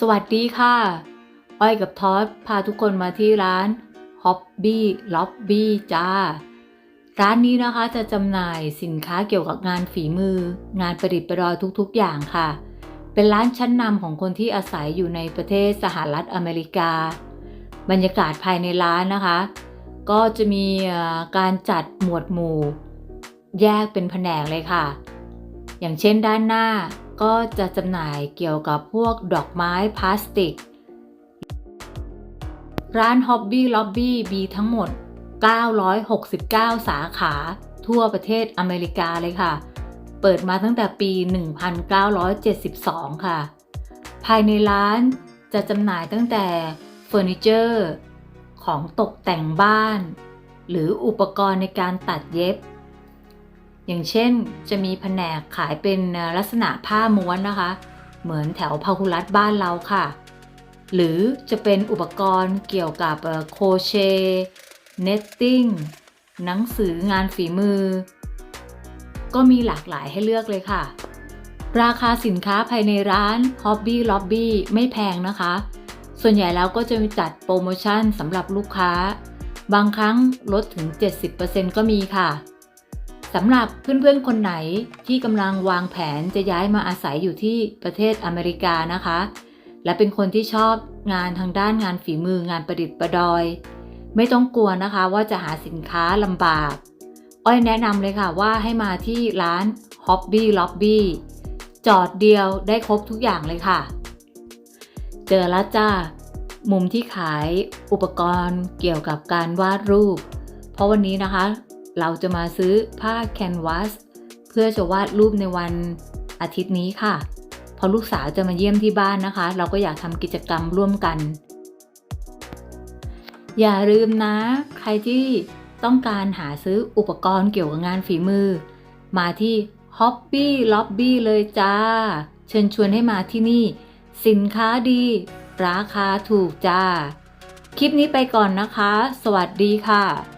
สวัสดีค่ะ อ้อยกับทอดพาทุกคนมาที่ร้าน Hobby Lobby จ้า ร้านนี้นะคะจะจำหน่ายสินค้าเกี่ยวกับงานฝีมือ งานประดิษฐ์ประดอยทุกๆ อย่างค่ะ เป็นร้านชั้นนำของคนที่อาศัยอยู่ในประเทศสหรัฐอเมริกา บรรยากาศภายในร้านนะคะ ก็จะมีการจัดหมวดหมู่ แยกเป็นแผนกเลยค่ะ อย่างเช่นด้านหน้า ก็จะจำหน่ายเกี่ยวกับพวกดอกไม้พลาสติก ร้าน Hobby Lobby มีทั้งหมด 969 สาขาทั่วประเทศอเมริกาเลยค่ะ เปิดมาตั้งแต่ปี 1972 ค่ะ ภายในร้านจะจำหน่ายตั้งแต่เฟอร์นิเจอร์ ของตกแต่งบ้าน หรืออุปกรณ์ในการตัดเย็บ อย่างเช่นจะมีแผนกขายเป็นลักษณะผ้าม้วนนะคะ เหมือนแถวพาหุรัตบ้านเราค่ะ หรือจะเป็นอุปกรณ์เกี่ยวกับโคเชเนตติ้งหนังสืองานฝีมือ ก็มีหลากหลายให้เลือกเลยค่ะ ราคาสินค้าภายในร้าน Hobby Lobby ไม่แพงนะคะ ส่วนใหญ่แล้วก็จะมีจัดโปรโมชั่นสำหรับลูกค้า บางครั้งลดถึง 70%ก็มีค่ะ สำหรับเพื่อนๆคนไหนที่กำลังวางแผนจะย้ายมาอาศัยอยู่ที่ประเทศอเมริกานะคะ และเป็นคนที่ชอบงานทางด้านงานฝีมืองานประดิษฐ์ประดอย ไม่ต้องกลัวนะคะว่าจะหาสินค้าลำบาก อ้อยแนะนำเลยค่ะว่าให้มาที่ร้าน Hobby Lobby จอดเดียวได้ครบทุกอย่างเลยค่ะ เจอแล้วจ้า มุมที่ขายอุปกรณ์เกี่ยวกับการวาดรูป เพราะวันนี้นะคะ เราจะมาซื้อผ้าแคนวาสเพื่อจะวาดรูปในวันอาทิตย์นี้ค่ะเพราะลูกสาวจะมาเยี่ยมที่บ้านนะคะ เราก็อยากทำกิจกรรมร่วมกัน อย่าลืมนะ ใครที่ต้องการหาซื้ออุปกรณ์เกี่ยวกับงานฝีมือ มาที่ Hobby Lobby เลยจ้า เชิญชวนให้มาที่นี่ สินค้าดี ราคาถูกจ้า คลิปนี้ไปก่อนนะคะ สวัสดีค่ะ